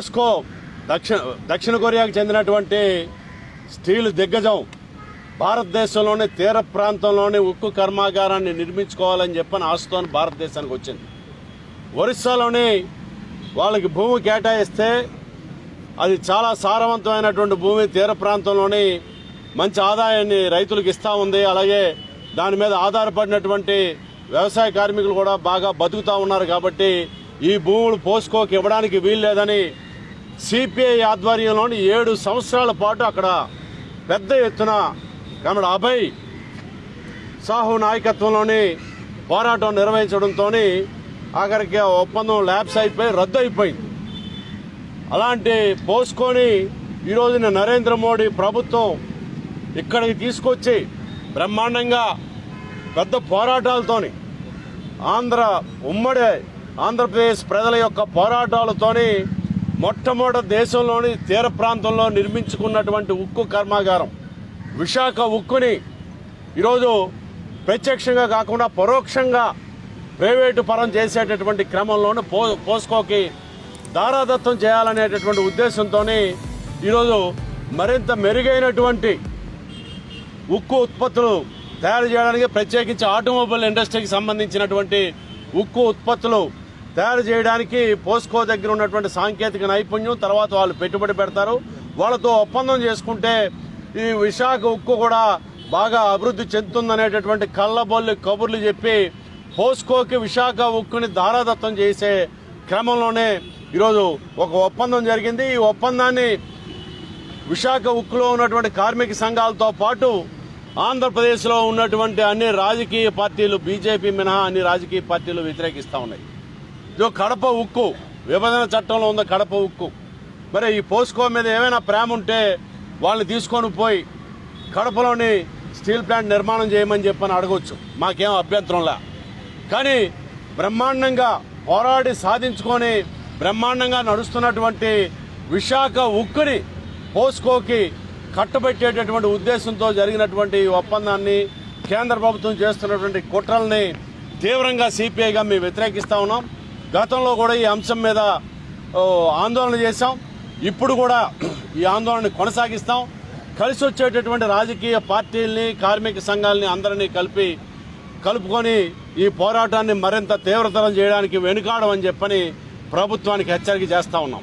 POSCO దక్షిణ దక్షిణ కొరియాకు చెందినటువంటి స్టీల్ దిగ్గజం. భారతదేశంలోని తీర ప్రాంతంలోని ఉక్కు కర్మాగారాన్ని నిర్మించుకోవాలని చెప్పని ఆశతో భారతదేశానికి వచ్చింది. ఒరిస్సాలోని వాళ్ళకి భూమి కేటాయిస్తే అది చాలా సారవంతమైనటువంటి భూమి తీర ప్రాంతంలోని మంచి ఆదాయాన్ని రైతులకు ఇస్తూ ఉంది. అలాగే దాని మీద ఆధారపడినటువంటి వ్యవసాయ కార్మికులు కూడా బాగా బతుకుతూ ఉన్నారు కాబట్టి ఈ భూములు పోసుకోకి ఇవ్వడానికి వీలు లేదని సిపిఐ ఆధ్వర్యంలోని ఏడు సంవత్సరాల పాటు అక్కడ పెద్ద ఎత్తున కమడ అభయ్ సాహు నాయకత్వంలోని పోరాటం నిర్వహించడంతో ఆఖరికి ఒప్పందం ల్యాబ్స్ అయిపోయి రద్దు అయిపోయింది. అలాంటి పోసుకొని ఈరోజున నరేంద్ర మోడీ ప్రభుత్వం ఇక్కడికి తీసుకొచ్చి బ్రహ్మాండంగా పెద్ద పోరాటాలతోని ఆంధ్ర ఉమ్మడి ఆంధ్రప్రదేశ్ ప్రజల యొక్క పోరాటాలతోని మొట్టమొదటి దేశంలోని తీర ప్రాంతంలో నిర్మించుకున్నటువంటి ఉక్కు కర్మాగారం. విశాఖ ఉక్కుని ఈరోజు ప్రత్యక్షంగా కాకుండా పరోక్షంగా ప్రైవేటు పరం చేసేటటువంటి క్రమంలోనే పో పోస్కోకి దారాదత్తం చేయాలనేటటువంటి ఉద్దేశంతో ఈరోజు మరింత మెరుగైనటువంటి ఉక్కు ఉత్పత్తులు తయారు చేయడానికి ప్రత్యేకించి ఆటోమొబైల్ ఇండస్ట్రీకి సంబంధించినటువంటి ఉక్కు ఉత్పత్తులు తయారు చేయడానికి పోస్కో దగ్గర ఉన్నటువంటి సాంకేతిక నైపుణ్యం తర్వాత వాళ్ళు పెట్టుబడి పెడతారు. వాళ్ళతో ఒప్పందం చేసుకుంటే ఈ విశాఖ ఉక్కు కూడా బాగా అభివృద్ధి చెందుతుందనేటటువంటి కళ్ళబొల్లి కబుర్లు చెప్పి పోస్కోకి విశాఖ ఉక్కుని దారాదత్తం చేసే క్రమంలోనే ఈరోజు ఒక ఒప్పందం జరిగింది. ఈ ఒప్పందాన్ని విశాఖ ఉక్కులో ఉన్నటువంటి కార్మిక సంఘాలతో పాటు ఆంధ్రప్రదేశ్లో ఉన్నటువంటి అన్ని రాజకీయ పార్టీలు బీజేపీ మినహా అన్ని రాజకీయ పార్టీలు వ్యతిరేకిస్తూ ఉన్నాయి. ఇదో కడప ఉక్కు. విభజన చట్టంలో ఉన్న కడప ఉక్కు. మరి ఈ పోస్కో మీద ఏమైనా ప్రేమ ఉంటే వాళ్ళని తీసుకొని పోయి కడపలోని స్టీల్ ప్లాంట్ నిర్మాణం చేయమని చెప్పని అడగవచ్చు మాకేం అభ్యంతరంలా కానీ బ్రహ్మాండంగా పోరాడి సాధించుకొని బ్రహ్మాండంగా నడుస్తున్నటువంటి విశాఖ ఉక్కుని పోస్కోకి కట్టబెట్టేటటువంటి ఉద్దేశంతో జరిగినటువంటి ఒప్పందాన్ని కేంద్ర ప్రభుత్వం చేస్తున్నటువంటి కుట్రల్ని తీవ్రంగా సిపిఐగా మేము వ్యతిరేకిస్తా ఉన్నాం. గతంలో కూడా ఈ అంశం మీద ఆందోళన చేశాం. ఇప్పుడు కూడా ఈ ఆందోళన కొనసాగిస్తాం. కలిసి వచ్చేటటువంటి రాజకీయ పార్టీల్ని కార్మిక సంఘాలని అందరినీ కలిపి కలుపుకొని ఈ పోరాటాన్ని మరింత తీవ్రతరం చేయడానికి వెనుకాడమని చెప్పని ప్రభుత్వానికి హెచ్చరిక చేస్తా ఉన్నాం.